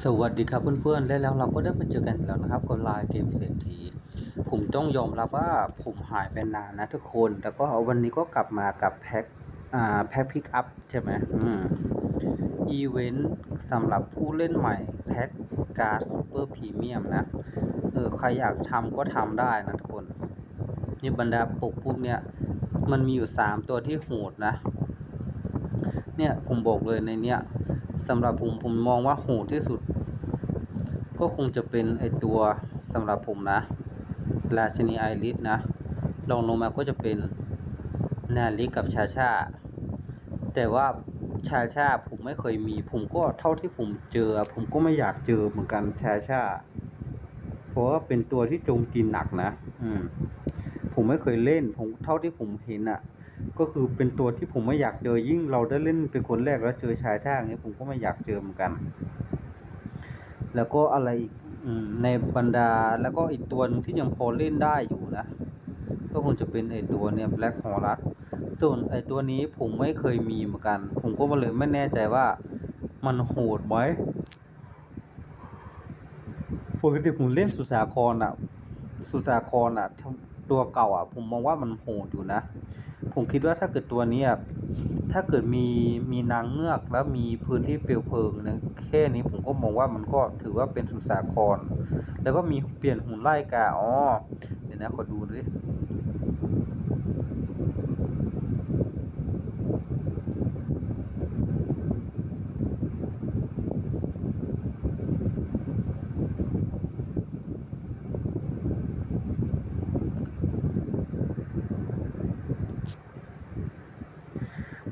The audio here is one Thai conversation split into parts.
สวัสดีครับเพื่อนๆ และแล้วเราก็ได้มาเจอกันแล้วนะครับกับไลน์เกมเศรษฐี ผมต้องยอมรับว่าผมหายไปนานนะทุกคน แต่ก็วันนี้ก็กลับมากับแพ็คอ่าแพ็คพิกอัพใช่ไหมอืมอีเวนต์สำหรับผู้เล่นใหม่แพ็คการ์ดซูเปอร์พรีเมียมนะเออใครอยากทำก็ทำได้นะทุกคนนี่บรรดาปกพวกเนี้ยมันมีอยู่สามตัวที่โหดนะ เนี่ยผมบอกเลยในเนี้ย สำหรับผมผมมองว่าโหดที่สุด ก็คงจะเป็นไอตัวสำหรับผมนะ ราชินีไอริสนะลองลงมาก็จะเป็นนาลิกับชาชา แต่ว่าชาชาผมไม่เคยมี ผมก็เท่าที่ผมเจอ ผมก็ไม่อยากเจอเหมือนกันชาชา เพราะว่าเป็นตัวที่โจมตีหนักนะ อืม ผมไม่เคยเล่น ผมเท่าที่ผมเห็นอะ ก็คือเป็นตัวที่ผมไม่อยากเจอยิ่งเราได้เล่นเป็นคนแรกแล้วเจอชายชาอย่งเงี้ยผมก็ไม่อยากเจอเหมือนกัน แล้วก็อะไรอีกในบรรดาแล้วก็อีกตัวนึงที่ยังพอเล่นได้อยู่นะ ก็คงจะเป็นไอตัวเนี่ย Black h o r u s ส่วนไอตัวนี้ผมไม่เคยมีเหมือนกัน ผมก็มาเลยไม่แน่ใจว่ามันโหดไหมปกติผมเล่นสุสาครอะ สุสาครอะ ตัวเก่าอะ ผมมองว่ามันโหดอยู่นะ ผมคิดว่าถ้าเกิดตัวนี้ถ้าเกิดมีมีนางเงือกแล้วมีพื้นที่เปลวเพลิงนะแค่นี้ผมก็มองว่ามันก็ถือว่าเป็นสุสาคร แล้วก็มีเปลี่ยนหุ่นไล่กาอ๋อเดี๋ยวนะขอดูดิ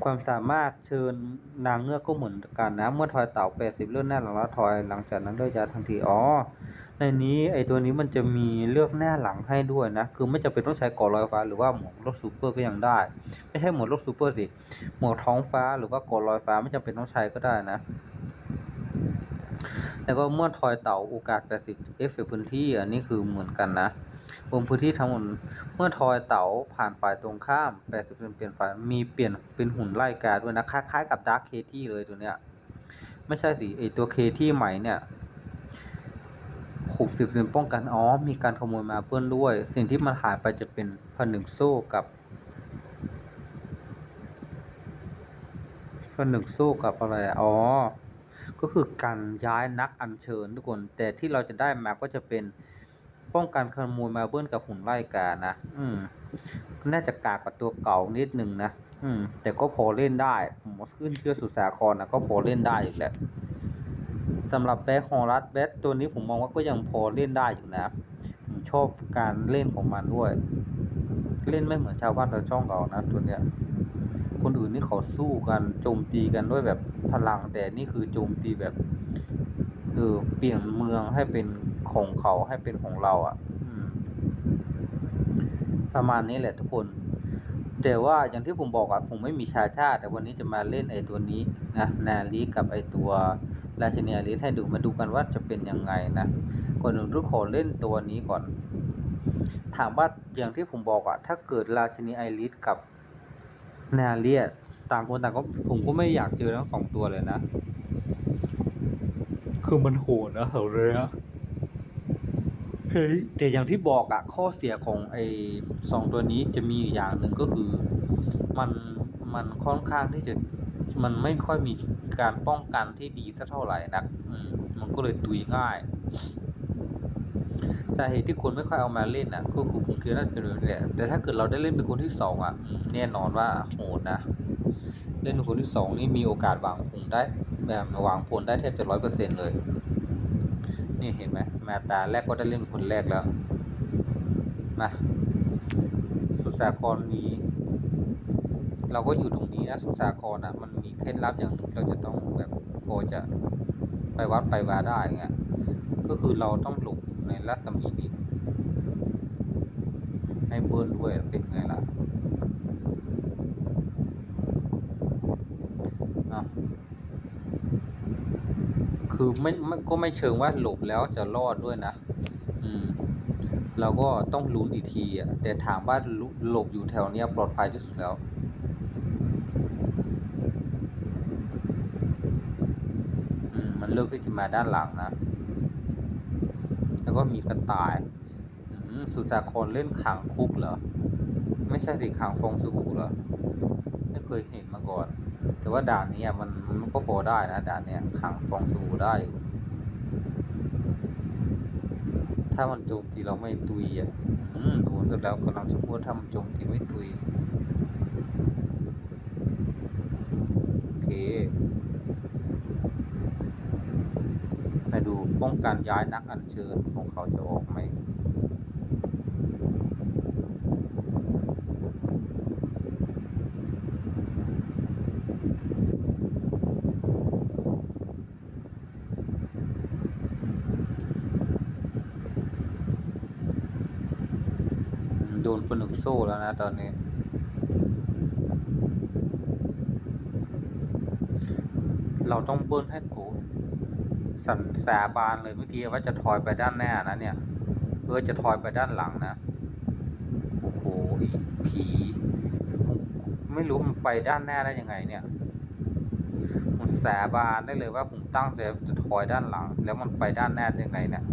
ความสามารถเชิญนางเงือกก็เหมือนกันนะ เมื่อทอยเต่า80เลื่อนหน้าหลังแล้วทอยหลังจากนั้นด้วยยาทันทีอ๋อในนี้ไอตัวนี้มันจะมีเลือกหน้าหลังให้ด้วยนะ คือไม่จำเป็นต้องใช้ก่อลอยฟ้าหรือว่าหมวกรถซูเปอร์ก็ยังได้ ไม่ใช่หมวกรถซูเปอร์สิหมวกท้องฟ้าหรือว่าก่อลอยฟ้าไม่จำเป็นต้องใช้ก็ได้นะแล้วก็เมื่อทอยเต่าโอกาส 80 เอฟเฟกต์พื้นที่ อันนี้คือเหมือนกันนะ บนพื้นที่ทั้งหมดเมื่อทอยเต่าผ่านฝ่ายตรงข้าม 80เปลี่ยนฝ่ายมีเปลี่ยนเป็นหุ่นไล่กาด้วยนะคล้ายๆกับดาร์คเคที่เลยตัวเนี้ย ไม่ใช่สิไอตัวเคที่ใหม่เนี่ยหกสิบเซนป้องกันอ๋อมีการขโมยมาเปิ้ลด้วย สิ่งที่มันหายไปจะเป็นผนึกโซ่กับผนึกโซ่กับอะไรอ๋อ ก็คือการย้ายนักอัญเชิญทุกคน แต่ที่เราจะได้มาก็จะเป็น ป้องกันขโมยมาเบิ้ลกับหุ่นไล่กานะ อืม น่าจะกากกว่าตัวเก่านิดนึงนะ อืม แต่ก็พอเล่นได้ ผมว่าขึ้นเชื่อสุสาครนะก็พอเล่นได้อีกแหละสำหรับแบ็คฮอรัสแบ็คตัวนี้ผมมองว่าก็ยังพอเล่นได้อยู่นะ ผมชอบการเล่นของมันด้วย เล่นไม่เหมือนชาวบ้านชาวช่องเรานะตัวเนี้ย คนอื่นนี่เขาสู้กันโจมตีกันด้วยแบบพลังแต่นี่คือโจมตีแบบเออเปลี่ยนเมืองให้เป็น ของเขาให้เป็นของเราอะ่ะประมาณนี้แหละทุกคน แต่ว่าอย่างที่ผมบอกอะผมไม่มีชาชาติ แต่วันนี้จะมาเล่นไอตัวนี้นะนาลีกับไอตัวราชินีอาลิสให้ดูมาดูกันว่าจะเป็นยังไงนะก่อนอื่นทุกขอเล่นตัวนี้ก่อน ถามว่าอย่างที่ผมบอกอะถ้าเกิดราชินีไอริสกับนาเลียต่างคนต่างก็ผมก็ไม่อยากเจอทั้งสองตัวเลยนะ คือมันโหดนะเขาเลยนะ เฮ้ยแต่อย่างที่บอกอะข้อเสียของไอ้สองตัวนี้จะมีอยู่อย่างหนึ่งก็คือ มันมันค่อนข้างที่จะมันไม่ค่อยมีการป้องกันที่ดีสักเท่าไหร่นักอืมมันก็เลยตุยง่ายสาเหตุที่คนไม่ค่อยเอามาเล่นอะก็คือผมคิดว่าน่าจะเป็นแบบนี้แหละแต่ถ้าเกิดเราได้เล่นเป็นคนที่สองอะแน่นอนว่าโหดนะเล่นเป็นคนที่สองนี่มีโอกาสหวังผลได้แบบหวังผลได้แทบจะร้อยเปอร์เซ็นต์เลย นี่เห็นไหมมาตาแรกก็ได้เล่นคนแรกแล้ว มา สุสาครมีเราก็อยู่ตรงนี้นะสุสาครอะ มันมีเคล็ดลับอย่างหนึ่งเราจะต้องแบบพอจะไปวัดไปวาได้เงี้ยก็คือเราต้องหลบในรัศมีนี้ให้เบิร์นด้วยเป็นไงล่ะ อะ คือไม่ไม่ก็ไม่เชิงว่าหลบแล้วจะรอดด้วยนะ อืม เราก็ต้องลุ้นอีกทีอะ แต่ถามว่าหลบอยู่แถวเนี้ยปลอดภัยที่สุดแล้วอืมมันเลือกที่จะมาด้านหลังนะ แล้วก็มีกระต่ายอืมสุสาครเล่นขังคุกเหรอ ไม่ใช่สิขังฟองสบู่เหรอ ไม่เคยเห็นมาก่อน แต่ว่าด่านนี้มันมันก็พอได้นะด่านเนี้ยขังฟองสบู่ได้ถ้ามันโจมตีเราไม่ตุยอะอืมโดนซะแล้วกำลังจะพูดถ้ามันโจมตีไม่ตุยโอเคมาดูป้องกันย้ายนักอัญเชิญของเขาจะออกไหม อืมโดนปนึกโซ่แล้วนะตอนนี้ เราต้องเบิ้ลให้โผสันสาบานเลยเมื่อกี้ว่าจะทอยไปด้านหน้านะเนี่ยเออจะทอยไปด้านหลังนะโอ้โหผีไม่รู้มันไปด้านหน้าได้ยังไงเนี่ยผมสาบานได้เลยว่าผมตั้งใจจะทอยด้านหลัง แล้วมันไปด้านหน้าได้ยังไงเนี่ย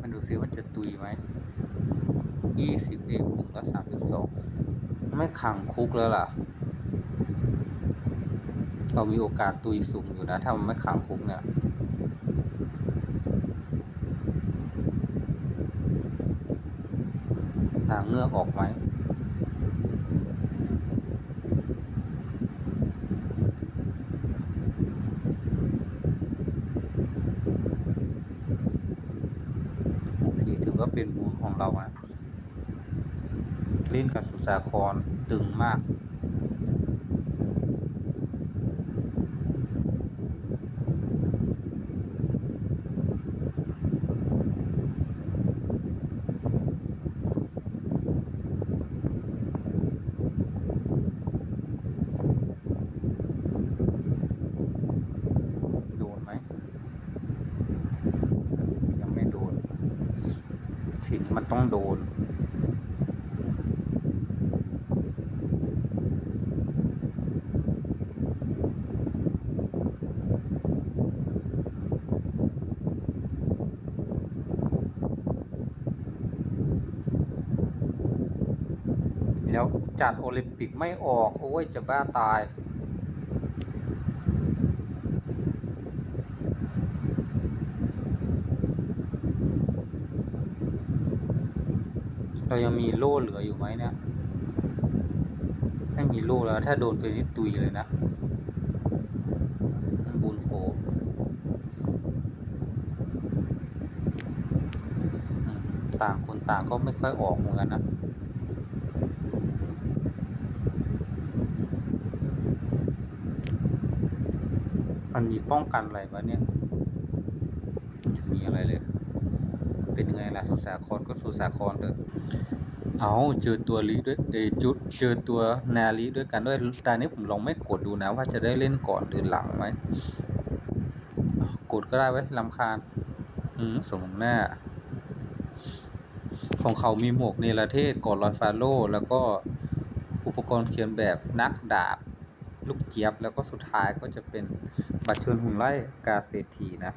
มันดูซิว่าจะตุยไหมยี่สิบเอ็ดผมก็สามสิบสอง ไม่ ขังคุกแล้วล่ะ เรามีโอกาสตุยสูงอยู่นะ ถ้ามันไม่ขังคุกเนี่ยทางเงือกออกไหม โอเค ถือว่าเป็นบุญของเราอะเล่นกับ สาครตึงมาก โดนไหม ยังไม่โดน ทีนี้มันต้องโดน แล้ว จัดโอลิมปิกไม่ออก โอ้ย จะบ้าตายเรายังมีโล่เหลืออยู่ไหมเนี่ย ไม่มีโล่แล้ว ถ้าโดนไปนี่ตุยเลยนะ บุญโขต่างคนต่างก็ไม่ค่อยออกเหมือนกันนะ มีป้องกันอะไรวะเนี่ยจะมีอะไรเลย เป็นยังไงล่ะสุสาครก็สุสาครเถอะเอาเจอตัวลีด้วยเอยจุดเจอตัวนาลีด้วยกันด้วยแต่นี้ผมลองไม่กดดูนะ ว่าจะได้เล่นก่อนหรือหลังไหมกดก็ได้ไว้ลำคาญ อืมสมหน้า ของเขามีหมวกเนรเทศก่อนลอยฟาโลแล้วก็อุปกรณ์เขียนแบบนักดาบ ลูกเจี๊ยบ แล้วก็สุดท้ายก็จะเป็น บัตรเชิญหุ่นไล่กาเศรษฐีนะ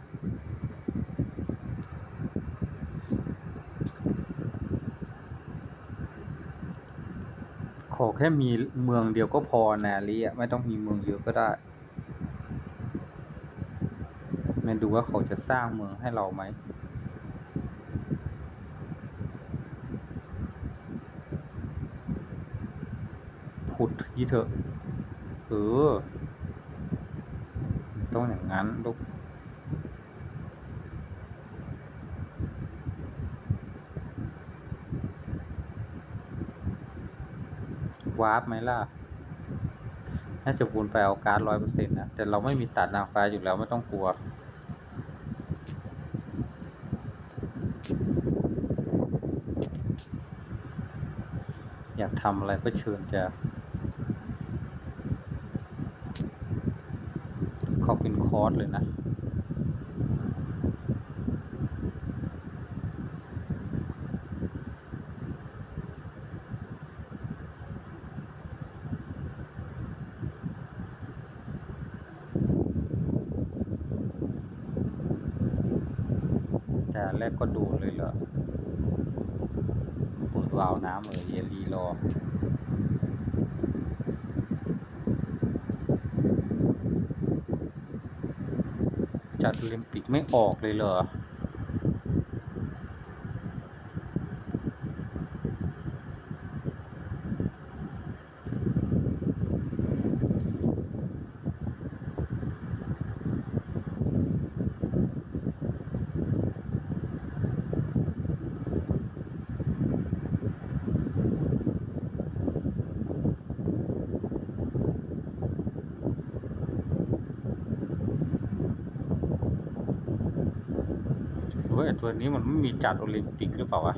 ขอแค่มีเมืองเดียวก็พอนาลีอะไม่ต้องมีเมืองเยอะก็ได้มาดูว่าเขาจะสร้างเมืองให้เราไหมขุดที่เถอะเออ ต้องอย่างนั้นลูกวาร์ปไหมล่ะ น่าจะวนไปเอาการ์ดร้อยเปอร์เซ็นต์นะ แต่เราไม่มีตัดนางฟ้าอยู่แล้วไม่ต้องกลัว อยากทำอะไรก็เชิญจะเขาเป็น คอร์สเลยนะ แต่แรกก็ดูเลยเหรอเปิดวาล์วน้ำเลยเยลีรอ จัดโอลิมปิกไม่ออกเลยเหรอ นี้มันไม่มีจัดโอลิมปิกหรือเปล่าวะ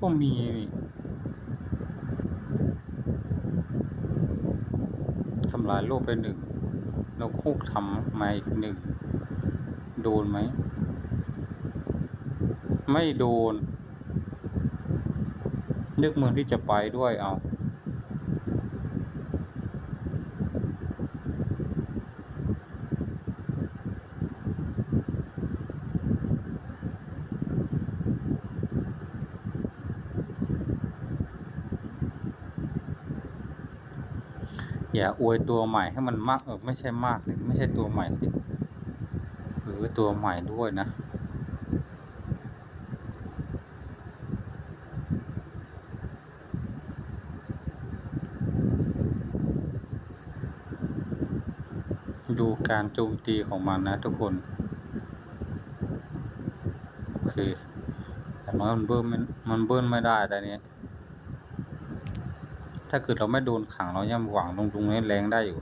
ก็มีทำลายโลกไปหนึ่ง แล้วคุกทำมาอีกหนึ่ง โดนไหม ไม่โดน นึกเมืองที่จะไปด้วยเอา อย่าอวยตัวใหม่ให้มันมากเออไม่ใช่มากสิไม่ใช่ตัวใหม่สิหรือตัวใหม่ด้วยนะดูการโจมตีของมันนะทุกคน โอเคแต่น้อยมันเบิ้ลไม่มันเบิ้ลไม่ได้แต่เนี้ย ถ้าเกิดเราไม่โดนขังเรายังหวังลงตรงนี้แรงได้อยู่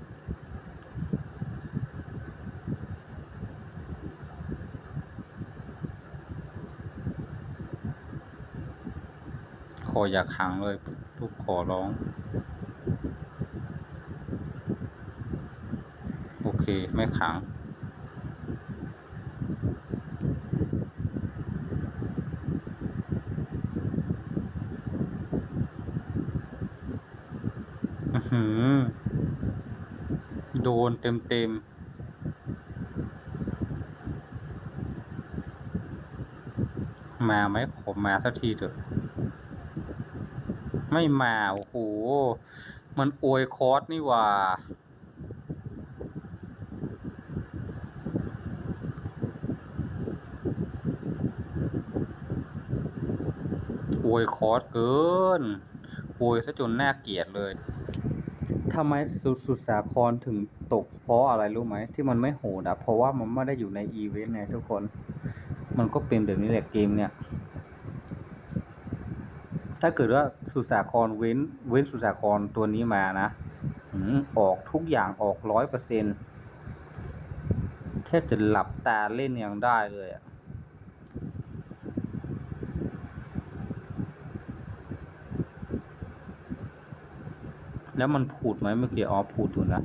ขออย่าขังเลยทุกขอร้อง โอเค ไม่ขัง อื้อหือ โดน เต็มเต็มๆมาไหมขอมาสักทีเถอะ ไม่มา โอ้โห มันอวยคอร์สนี่ว่า อวยคอร์สเกิน อวยซะจนน่าเกลียดเลย ทำไมสุดสุดสาครถึงตกเพราะอะไรรู้ไหม ที่มันไม่โหดอะเพราะว่ามันไม่ได้อยู่ในอีเวนต์ไงทุกคน มันก็เป็นแบบนี้แหละเกมเนี่ย ถ้าเกิดว่าสุสาครเว้นเว้นสุสาครตัวนี้มานะอออกทุกอย่างออกร้อยเปอร์เซ็นแทบจะหลับตาเล่นยังได้เลยอะ แล้วมันผูดไหมเมื่อกี้อ๋อผูดอยู่นะ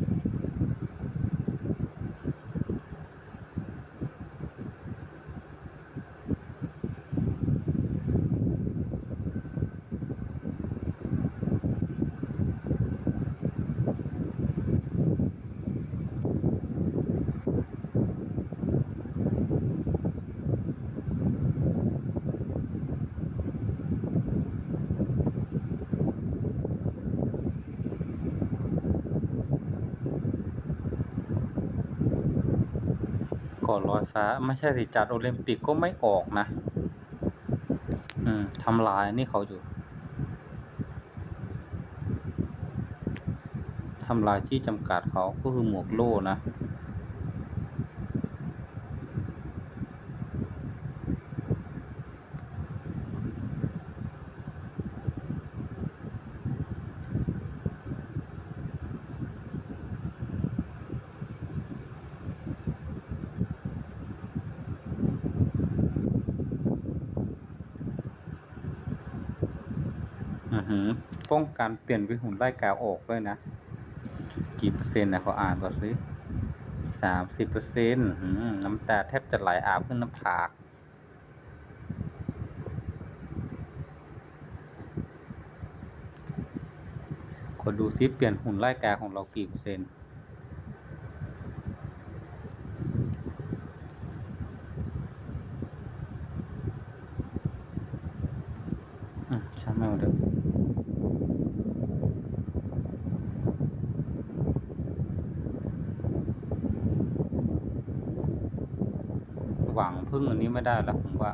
าไม่ใช่สิจัดโอลิมปิกก็ไม่ออกนะ อืมทำลายนี่เขาอยู่ทำลายที่จำกัดเขาก็คือหมวกโล่นะ ป้องกันเปลี่ยนวิหุ่นไล่กาวออกด้วยนะ กี่เปอร์เซ็นต์นะเขาอ่านก่อนสิสามสิบเปอร์เซ็นต์น้ำตาแทบจะไหลอาบขึ้นน้ำผากขอดูซิเปลี่ยนหุ่นไล่กาของเรากี่เปอร์เซ็นต์ อืมช่างแม่งมันเถอะ หวังพึ่งอันนี้ไม่ได้แล้วผมว่า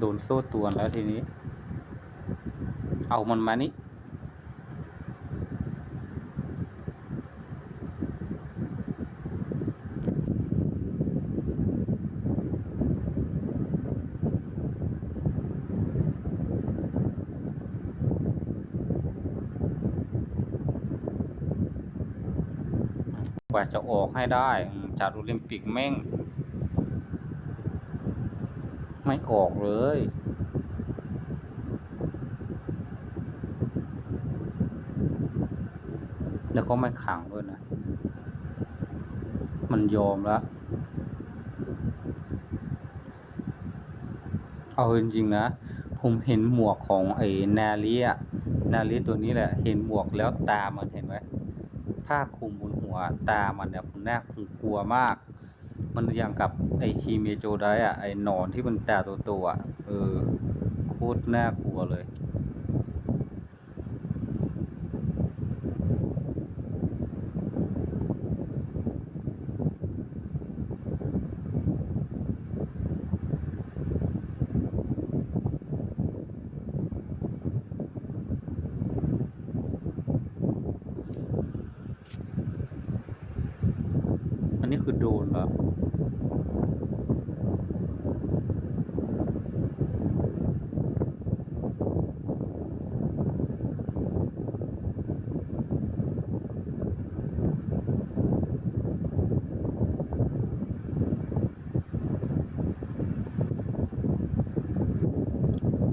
โดนโซ่ตวนแล้วทีนี้ เอามันมานี่ กว่า จะออกให้ได้จากโอลิมปิกแม่ง ไม่ออกเลยแล้วก็ไม่ขังด้วยนะ มันยอมแล้ว เอาจริงๆนะ ผมเห็นหมวกของไอ้นาลีอะนาลีตัวนี้แหละ เห็นหมวกแล้วตามันเห็นไหม ผ้าคลุมบนหัวตามันเนี่ยผมน่าผมกลัวมาก มันอย่างกับไอชีเมโจได้อะไอหนอนที่มันตาโตๆอะเออโคตรน่ากลัวเลย อันนี้คือโดรนเหรอ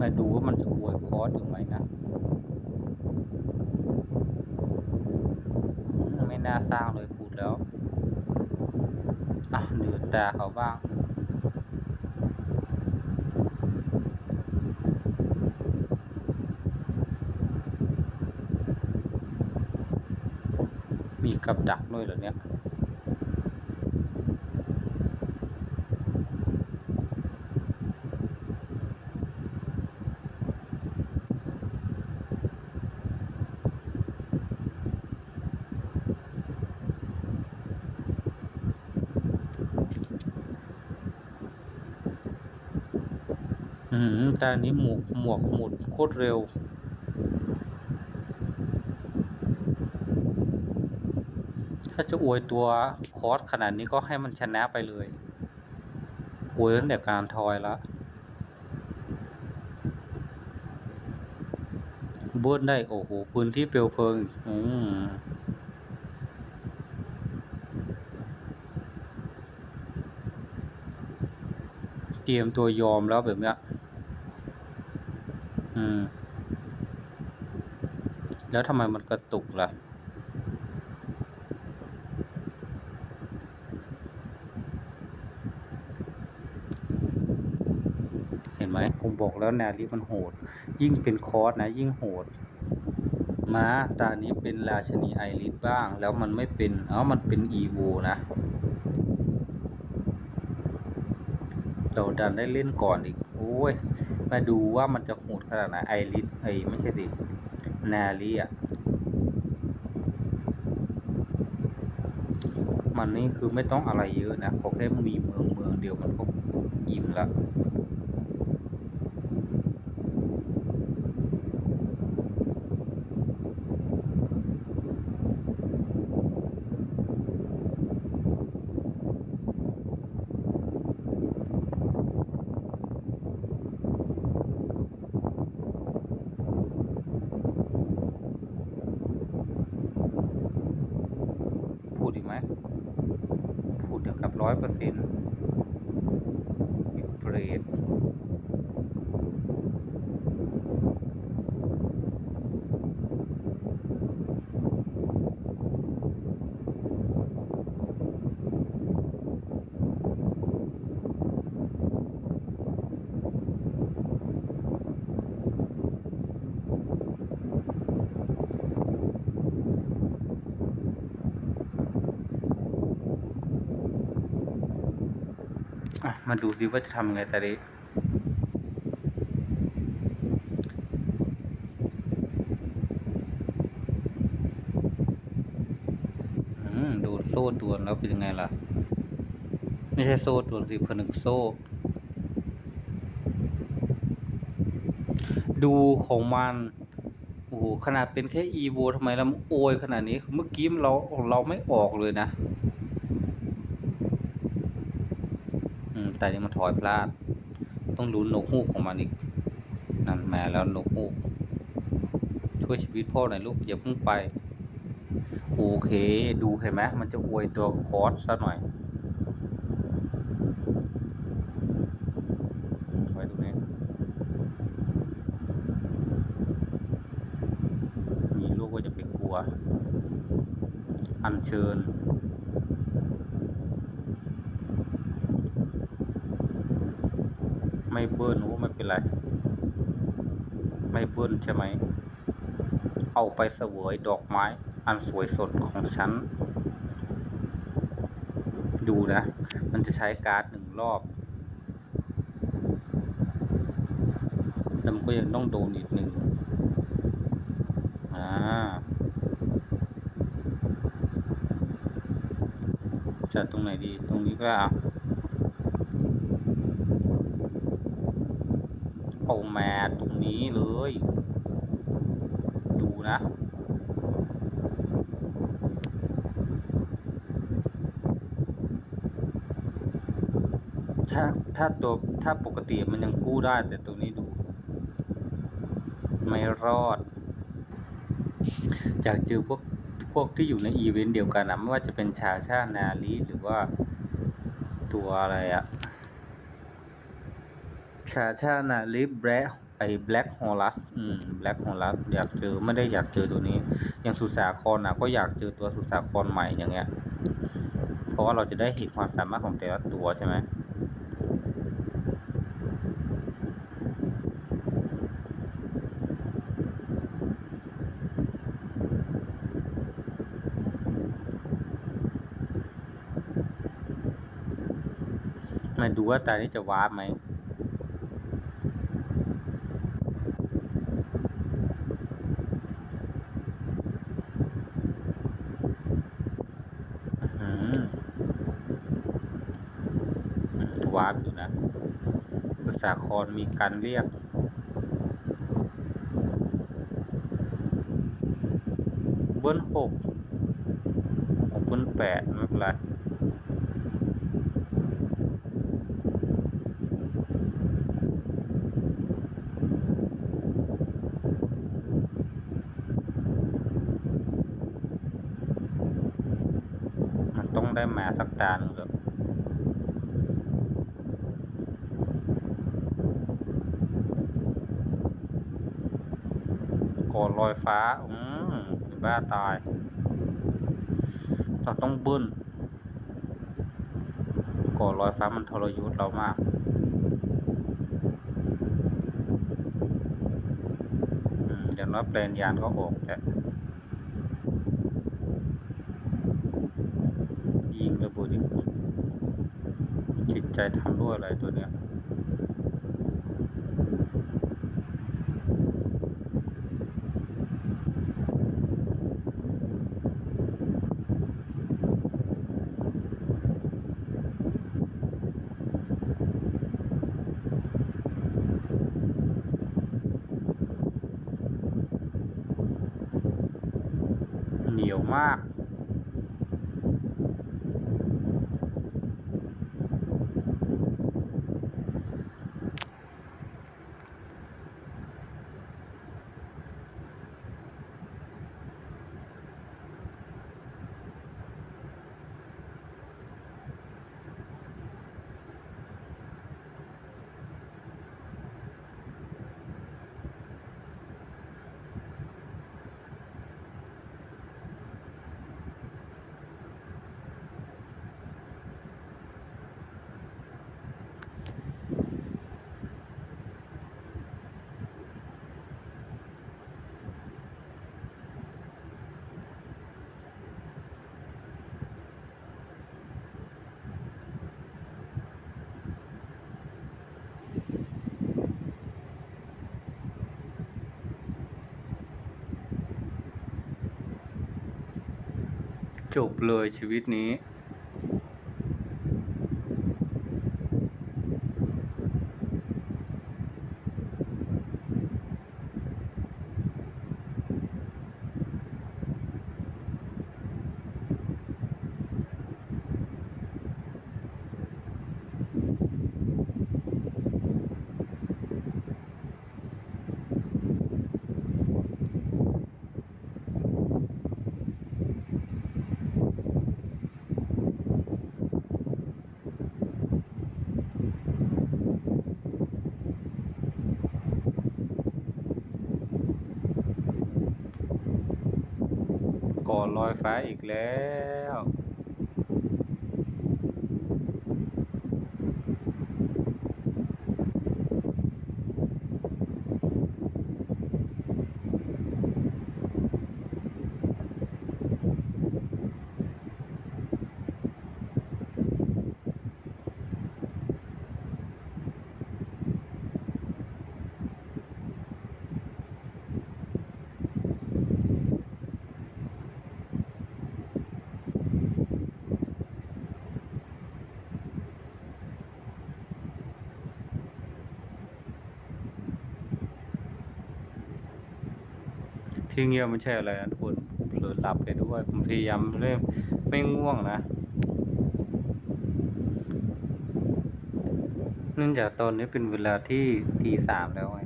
มาดูว่ามันจะ อวยคอร์สอยู่ไหมนะอืมไม่น่าสร้างเลยพูดแล้วอะเดือดตาเขาบ้าง มีกับดักด้วยเหรอเนี่ย อืมแต่อันนี้หมวกหมวกหมุนโคตรเร็ว ถ้าจะอวยตัวคอร์สขนาดนี้ก็ให้มันชนะไปเลย อวยตั้งแต่การทอยแล้วเบิ้ลได้ โอ้โห พื้นที่เปลวเพลิง อืมเตรียมตัวยอมแล้วแบบเนี้ย อืม แล้วทำไมมันกระตุกล่ะ เห็นไหมผมบอกแล้วแนวนี้มันโหด ยิ่งเป็นคอร์สนะ ยิ่งโหด ม้าตานี้เป็นราชนีไอริสบ้าง แล้วมันไม่เป็น เอ้ามันเป็นอีโวนะเราดันได้เล่นก่อนอีก โอ้ย มาดูว่ามันจะโหดขนาดไหนไอริสไอไม่ใช่สิ นาลีอะมันนี่คือไม่ต้องอะไรเยอะนะขอแค่มีเมืองเมืองเดียวมันก็อิ่มละ เปอร์เซ็นต์เบรดอะ มาดูซิว่าจะทำยังไงตาดิอืมโดนโซ่ดวนแล้วเป็นยังไงล่ะ ไม่ใช่โซ่ดวนสิผนึกโซ่ ดูของมันโอ้โหขนาดเป็นแค่อีโวทำไมเราโอยขนาดนี้ เมื่อกี้เราเราไม่ออกเลยนะ อืม แต่นี่มันถอยพลาด ต้องลุ้นนกฮูกของมันอีก นั่นแม่แล้วนกฮูก ช่วยชีวิตพ่อหน่อยลูกอย่าเพิ่งไป โอเค ดูเห็นไหมมันจะอวยตัวคอร์สซะหน่อยไว้ตรงนี้มีลูกก็จะไปกลัวอัญเชิญ ไม่ เบิ้ลโอ้ไม่เป็นไร ไม่เบิ้ลใช่ไหม เอาไปเสวยดอกไม้ อันสวยสดของฉัน ดูนะ มันจะใช้การ์ดหนึ่งรอบแต่มันก็ยังต้องโดนอีกหนึ่งอ่าจะตรงไหนดี ตรงนี้ก็เอา เอาแมทตรงนี้เลย ดูนะถ้าถ้าตัวถ้าปกติมันยังกู้ได้แต่ตัวนี้ดู ไม่รอดอยากเจอพวกพวกที่อยู่ในอีเวนต์เดียวกันนะไม่ว่าจะเป็นชาชานาลีหรือว่าตัวอะไรอะ ชาชานาลีแบล็คไอ้แบล็คฮอลัสอืมแบล็คฮอลัสอยากเจอไม่ได้อยากเจอตัวนี้ อย่างสุสาครนะก็อยากเจอตัวสุสาครใหม่อย่างเงี้ย เพราะว่าเราจะได้เห็นความสามารถของแต่ละตัวใช่ไหมมาดูว่าตานี้จะวาร์ปไหม อื้อหืออืมวาร์ปอยู่นะภาษาคร มีการเรียกเบิ้ลหกเบิ้ลแปดไม่เป็นไรมันต้องได้มาสักตานึ่งเลยก่อน ลอยฟ้าอืมบ้าตาย เราต้องเบิ้ลก่อนลอยฟ้ามันทรยศเรามากอืมอย่างน้อยแปลนยานก็ออกแต่ยิงระเบิดอีกจิตใจทำด้วยอะไรตัวเนี้ย มาก จบเลยชีวิตนี้ ลอยฟ้าอีกแล้ว งียบไม่ใช่อะไรนะทุกคนเผลอหลับไปด้วยผมพยายามเริ่มไม่ง่วงนะเนื่องจากตอนนี้เป็นเวลาที่ตีสามแล้วไง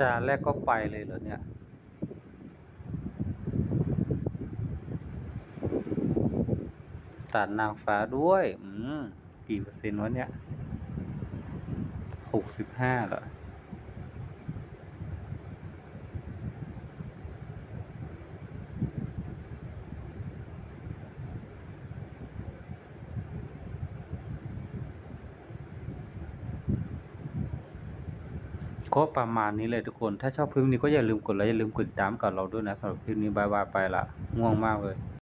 ตาแรกก็ไปเลยเหรอเนี่ยตัดนางฟ้าด้วย อืม กี่เปอร์เซ็นต์วะเนี่ยหกสิบห้าเหรอก็ประมาณนี้เลยทุกคน ถ้าชอบคลิปนี้ก็อย่าลืมกดไลค์อย่าลืมกดติดตามกับเราด้วยนะสำหรับคลิปนี้บายบายไปละง่วงมากเลย